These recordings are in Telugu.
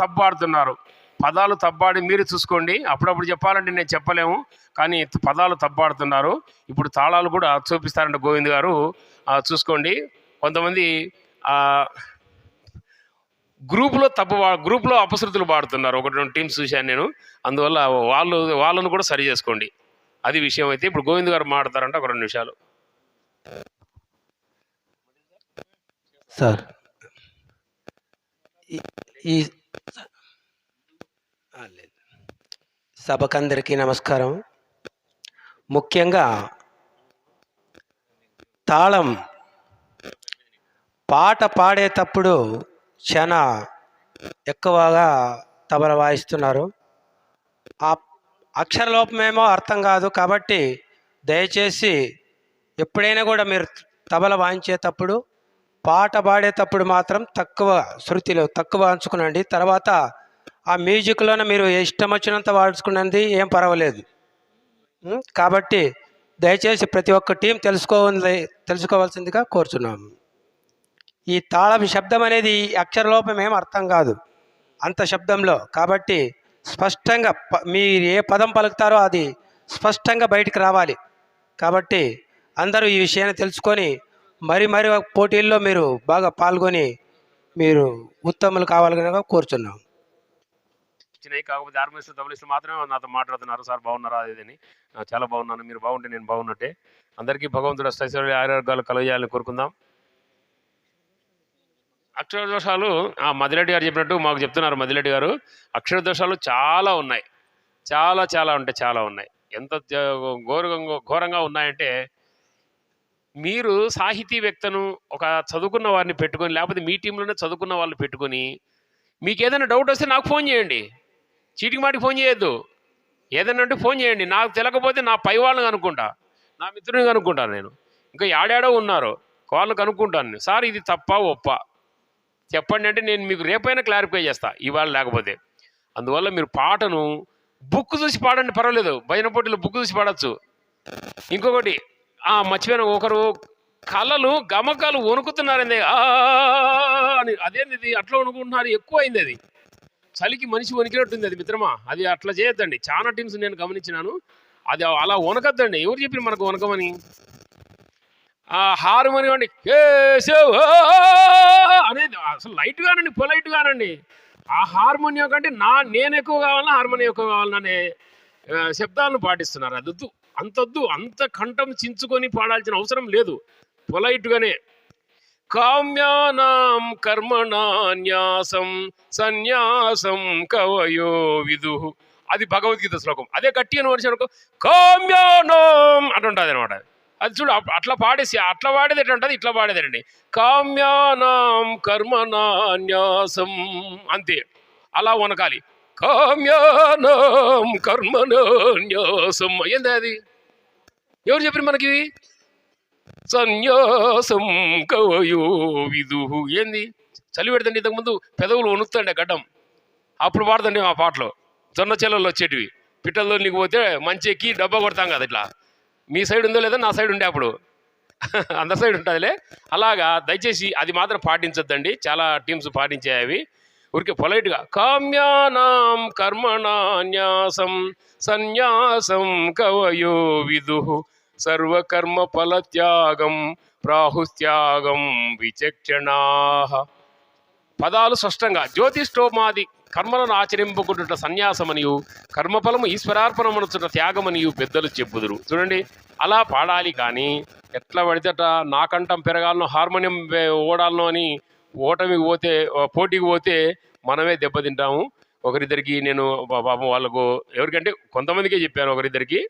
తబ్బాడుతున్నారు పదాలు తబ్బాడి మీరు చూసుకోండి. అప్పుడప్పుడు చెప్పాలంటే నేను చెప్పలేము కానీ పదాలు తబ్బాడుతున్నారు ఇప్పుడు తాళాలు కూడా చూపిస్తారంట గోవింద్ గారు. చూసుకోండి. కొంతమంది గ్రూప్లో గ్రూపులో తప్పు గ్రూప్లో అపశృతులు పాడుతున్నారు ఒకటి రెండు టీమ్స్ చూశాను నేను. అందువల్ల వాళ్ళు వాళ్ళను కూడా సరి చేసుకోండి. అది విషయం అయితే ఇప్పుడు గోవింద్ గారు మాట్లాడతారంట ఒక రెండు నిమిషాలు. సార్ ఈ- లేదు. సభకందరికీ నమస్కారం. ముఖ్యంగా తాళం పాట పాడేటప్పుడు చాలా ఎక్కువగా తబల వాయిస్తున్నారు. ఆ అక్షరలోపమేమో అర్థం కాదు కాబట్టి దయచేసి ఎప్పుడైనా కూడా మీరు తబల వాయించేటప్పుడు పాట పాడేటప్పుడు మాత్రం తక్కువ శృతిలో తక్కువ అంచుకునండి. తర్వాత ఆ మ్యూజిక్లోనే మీరు ఇష్టం వచ్చినంత వాడుచుకున్నది ఏం పర్వాలేదు. కాబట్టి దయచేసి ప్రతి ఒక్క టీం తెలుసుకోవాలి తెలుసుకోవాల్సిందిగా కోరుచున్నాము ఈ తాళం శబ్దం అనేది ఈ అక్షరలోపం ఏం అర్థం కాదు. అంత శబ్దంలో. కాబట్టి స్పష్టంగా ప- మీరు ఏ పదం పలుకుతారో అది స్పష్టంగా బయటికి రావాలి. కాబట్టి అందరూ ఈ విషయాన్ని తెలుసుకొని మరి మరి పోటీల్లో మీరు బాగా పాల్గొని మీరు ఉత్తములు కావాలని కోరుచున్నాం. వచ్చినాయి. కాకపోతే ఆర్మీస్ డబ్ల్యూస్ మాత్రమే నాతో మాట్లాడుతున్నారు. సార్ బాగున్నారా? అదేదని చాలా బాగున్నాను. మీరు బాగుంటే నేను బాగున్నట్టే. అందరికీ భగవంతుడు స్థైశ్వర్య ఆరోగ్యాలు కలుగజేయాలని కోరుకుందాం. అక్షర దోషాలు ఆ, మదిరెడ్డి గారు చెప్పినట్టు మాకు చెప్తున్నారు మదిరెడ్డి గారు. అక్షర దోషాలు చాలా ఉన్నాయి. చాలా చాలా ఉంటాయి చాలా ఉన్నాయి. ఎంత ఘోరంగా ఘోరంగా ఉన్నాయంటే మీరు సాహితీ వ్యక్తను ఒక చదువుకున్న వారిని పెట్టుకొని లేకపోతే మీ టీంలోనే చదువుకున్న వాళ్ళు పెట్టుకొని మీకు ఏదైనా డౌట్ వస్తే నాకు ఫోన్ చేయండి. చీటికి మాటికి ఫోన్ చేయొద్దు. ఏదైనా అంటే ఫోన్ చేయండి. నాకు తెలియకపోతే నా పై వాళ్ళని కనుక్కుంటా. నా మిత్రుని కనుక్కుంటాను నేను. ఇంకా యాడాడో ఉన్నారు వాళ్ళని కనుక్కుంటాను నేను. సార్ ఇది తప్ప ఒప్ప? చెప్పండి అంటే నేను మీకు రేపైనా క్లారిఫై చేస్తా ఇవాళ లేకపోతే. అందువల్ల మీరు పాటను బుక్ చూసి పాడండి పర్వాలేదు. భజన పోటీలో బుక్ చూసి పాడచ్చు. ఇంకొకటి ఆ మర్చిపోయిన ఒకరు కళలు గమకాలు వణుకుతున్నారండి. ఆ అని అదేంది ఇది? అట్లా వణుకుంటున్నారు. ఎక్కువ అయింది అది. చలికి మనిషి వణికినట్టుంది అది మిత్రమా? అది అట్లా చేయొద్దండి. చాలా టీమ్స్ నేను గమనించినాను. అది అలా వనకద్దండి ఎవరు చెప్పిన మనకు వనకమని ఆ హార్మోని అండి అనేది అసలు లైట్ గానండి పొలైట్ గానండి. ఆ హార్మోనియం కంటే నా నేను ఎక్కువ కావాలన్నా హార్మోనియం ఎక్కువ కావాలనే శబ్దాలను పాటిస్తున్నారు. అది వద్దు. అంతొద్దు. అంత కంఠం చించుకొని పాడాల్సిన అవసరం లేదు. పొలైట్గానే కామ్యానాం కర్మణాన్యాసం సన్యాసం కవయో విదు. అది భగవద్గీత శ్లోకం. అదే గట్టి అని మనిషి అనుకో కామ్యానాం అంటుంటుంది అనమాట అది చూడు అట్లా పాడేసి అట్లా పాడేది ఎట్లా ఉంటుంది? ఇట్లా పాడేదండి కామ్యానాం కర్మణాన్యాసం అంతే. అలా వనకాలి. కామ్యానాం కర్మణాన్యాసం ఏంది అది? ఎవరు చెప్పారు మనకి? సన్యాసం కవయో విదుహు ఏంది? చలి పెడతండి ఇంతకుముందు పెదవులు వణుకుతాండి గడ్డం. అప్పుడు పాడదండి ఆ పాటలు. జొన్న చెల్లెలు వచ్చేటివి. పిట్టల్లో నీకు పోతే మంచి ఎక్కి డబ్బా కొడతాం కదా ఇట్లా. మీ సైడ్ ఉందో లేదో నా సైడ్ ఉండే అప్పుడు. అందరి సైడ్ ఉంటుందిలే. అలాగా దయచేసి అది మాత్రం పాటించొద్దండి. చాలా టీమ్స్ పాటించాయి అవి. ఊరికే పొలైట్గా కామ్యానాం కర్మణాన్యాసం సన్యాసం కవయో విదుహు సర్వకర్మ ఫలత్యాగం ప్రాహుత్యాగం విచక్షణా. పదాలు స్పష్టంగా జ్యోతిష్ఠోమాది కర్మలను ఆచరింపుకుంటున్న సన్యాసమనియు కర్మఫలము ఈశ్వరార్పణమనుచున్న త్యాగమనియు పెద్దలు చెప్పుదురు. చూడండి అలా పాడాలి కానీ ఎట్లా పడితే అట్లా నా పెరగాలనో హార్మోనియం వే- ఓడాలనో అని ఓటమికి పోతే పోటీకి పోతే మనమే దెబ్బతింటాము. ఒకరిద్దరికి నేను పాపం వాళ్ళకు ఎవరికంటే కొంతమందికే చెప్పాను ఒకరిద్దరికి.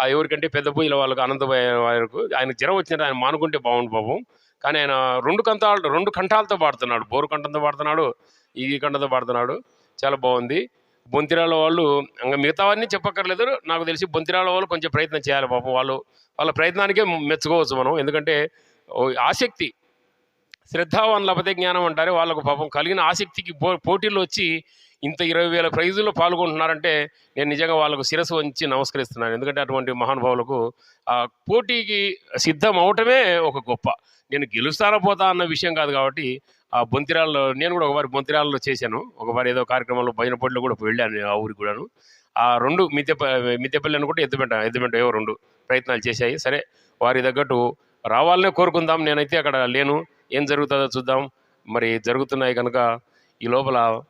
ఆ ఎవరికంటే పెద్ద పూజల వాళ్ళకు అనంతమయ్య వారికి ఆయన జ్వరం వచ్చినట్టు ఆయన మానుకుంటే బాగుండు పాపం కానీ ఆయన రెండు కంఠాలు రెండు కంఠాలతో పాడుతున్నాడు. బోరు కంఠంతో పాడుతున్నాడు ఈ కంఠంతో పాడుతున్నాడు. చాలా బాగుంది. బొంతిరాల వాళ్ళు ఇంకా మిగతావన్నీ చెప్పక్కర్లేదు. నాకు తెలిసి బొంతిరాల వాళ్ళు కొంచెం ప్రయత్నం చేయాలి పాపం వాళ్ళు వాళ్ళ ప్రయత్నానికే మెచ్చుకోవచ్చు మనం. ఎందుకంటే ఆసక్తి శ్రద్ధావాన్ లభతే జ్ఞానం అంటారు. వాళ్ళకు పాపం కలిగిన ఆసక్తికి పో పోటీల్లో వచ్చి ఇంత ఇరవై వేల ప్రైజుల్లో పాల్గొంటున్నారంటే నేను నిజంగా వాళ్ళకు శిరస్సు వంచి నమస్కరిస్తున్నాను. ఎందుకంటే అటువంటి మహానుభావులకు ఆ పోటీకి సిద్ధం అవటమే ఒక గొప్ప. నేను గెలుస్తానా పోతా అన్న విషయం కాదు కాబట్టి ఆ బొంతిరాల్లో నేను కూడా ఒకవారి బొంతిరాల్లో చేశాను. ఒకవారి ఏదో కార్యక్రమంలో భజన పోటీలో కూడా వెళ్ళాను ఆ ఊరికి కూడాను. ఆ రెండు మిద్దె మిద్దెపల్లి కూడా ఎద్దుపెంట ఎద్దుపెంట ఏవో రెండు ప్రయత్నాలు చేశాయి. సరే వారి తగ్గట్టు రావాలనే కోరుకుందాం. నేనైతే అక్కడ లేను. ఏం జరుగుతుందో చూద్దాం. మరి జరుగుతున్నాయి కనుక ఈ లోపల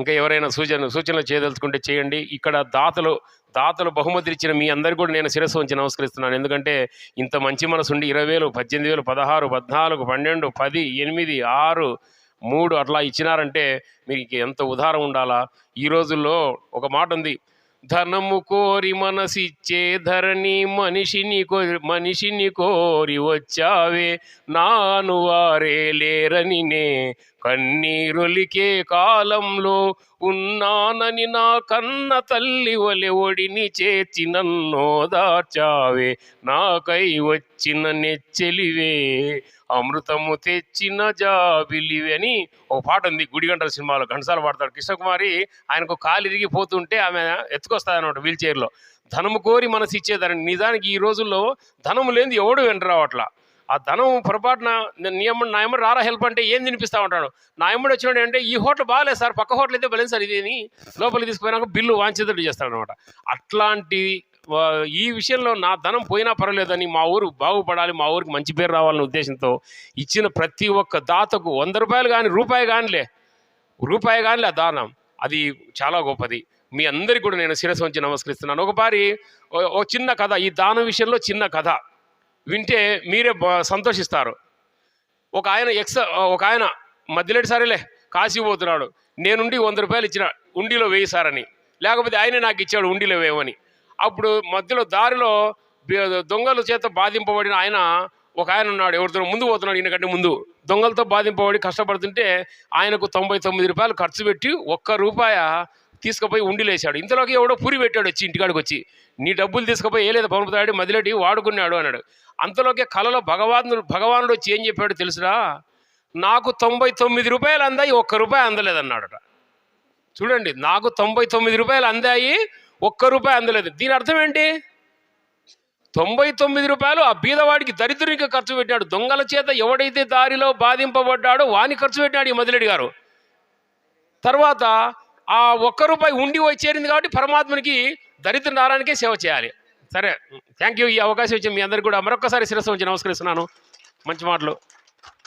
ఇంకా ఎవరైనా సూచన సూచనలు చేయదలుచుకుంటే చేయండి. ఇక్కడ దాతలు దాతలు బహుమతులు ఇచ్చిన మీ అందరికీ కూడా నేను శిరస్సు ఉంచి నమస్కరిస్తున్నాను. ఎందుకంటే ఇంత మంచి మనసు ఉండి ఇరవై వేలు పద్దెనిమిది వేలు పదహారు పద్నాలుగు పన్నెండు పది ఎనిమిది ఆరు మూడు అట్లా ఇచ్చినారంటే మీకు ఎంత ఉదారం ఉండాలా? ఈ రోజుల్లో ఒక మాట ఉంది. ధనము కోరి మనసిచ్చే ధరణి మనిషిని మనిషిని కోరి వచ్చావే. నాను వారే లేరని నే కన్నీరులికే కాలంలో ఉన్నానని నా కన్న తల్లి వలె ఒడిని చేర్చి నన్నో దాచావే నాకై వచ్చిన నెచ్చెలివే. అమృతము తెచ్చిన జాబిలివని అని ఒక పాట ఉంది. గుడిగంటల సినిమాలో ఘంటసాల పాడతాడు కృష్ణకుమారి. ఆయనకు కాలు ఇరిగిపోతుంటే ఆమె ఎత్తుకొస్తుంది అనమాట వీల్ చైర్లో. ధనము కోరి మనసు ఇచ్చేదాన్ని. నిజానికి ఈ రోజుల్లో ధనము లేని ఎవడు వెంటరావట్లా ఆ ధనం పొరపాటున నియమం నాయమడు రారా హెల్ప్ అంటే ఏం తినిపిస్తా ఉంటాడు? నా వచ్చినాడు అంటే ఈ హోటల్ బాగాలేదు సార్ పక్క హోటల్ అయితే బలేదు సార్ ఇది అని లోపలికి తీసుకుపోయినాక బిల్లు వాంఛితుడు చేస్తాడు అనమాట అట్లాంటి ఈ విషయంలో నా ధనం పోయినా పర్వాలేదని మా ఊరు బాగుపడాలి మా ఊరికి మంచి పేరు రావాలనే ఉద్దేశంతో ఇచ్చిన ప్రతి ఒక్క దాతకు వంద రూపాయలు కానీ రూపాయి కానిలే రూపాయి కానిలే ఆ దానం. అది చాలా గొప్పది. మీ అందరికీ కూడా నేను శిరస్సు ఉంచి నమస్కరిస్తున్నాను. ఒకసారి ఓ- ఓ చిన్న కథ ఈ దానం విషయంలో చిన్న కథ. వింటే మీరే సంతోషిస్తారు. ఒక ఆయన ఎక్స్ ఒక ఆయన మధ్యలేటి సరేలే కాశీ పోతున్నాడు. నేనుండి వంద రూపాయలు ఇచ్చిన ఉండిలో వేయి సార్ అని లేకపోతే ఆయనే నాకు ఇచ్చాడు ఉండిలో వేయమని. అప్పుడు మధ్యలో దారిలో దొంగల చేత బాధింపబడిన ఆయన ఒక ఆయన ఉన్నాడు ఎవరితో ముందు పోతున్నాడు ఈయనకంటే ముందు. దొంగలతో బాధింపబడి కష్టపడుతుంటే ఆయనకు తొంభై తొమ్మిది రూపాయలు ఖర్చు పెట్టి ఒక్క రూపాయ తీసుకుపోయి ఉండిలేశాడు ఇంతలోకి ఎవడో పూరి పెట్టాడు వచ్చి ఇంటికాడికి వచ్చి. నీ డబ్బులు తీసుకుపోయి ఏ లేదా పంపుతాడు మదిలేటి వాడుకున్నాడు అన్నాడు. అంతలోకే కలలో భగవానుడు భగవానుడు వచ్చి ఏం చెప్పాడు తెలుసురా? నాకు తొంభై తొమ్మిది రూపాయలు అందాయి ఒక్క రూపాయి అందలేదన్నాడట. చూడండి నాకు తొంభై తొమ్మిది రూపాయలు అందాయి ఒక్క రూపాయి అందలేదు. దీని అర్థం ఏంటి? తొంభై తొమ్మిది రూపాయలు ఆ బీదవాడికి దరిద్రునికి ఖర్చు పెట్టాడు దొంగల చేత ఎవడైతే దారిలో బాధింపబడ్డాడో వాని ఖర్చు పెట్టాడు ఈ మదిలేడి గారు. తర్వాత ఆ ఒక్క రూపాయి ఉండి వచ్చి చేరింది కాబట్టి పరమాత్మనికి దరిద్ర నారాయణకే సేవ చేయాలి. సరే థ్యాంక్ యూ ఈ అవకాశం ఇచ్చిన మీ అందరికీ కూడా మరొకసారి శిరస్సు ఉంచి నమస్కరిస్తున్నాను. మంచి మాటలు.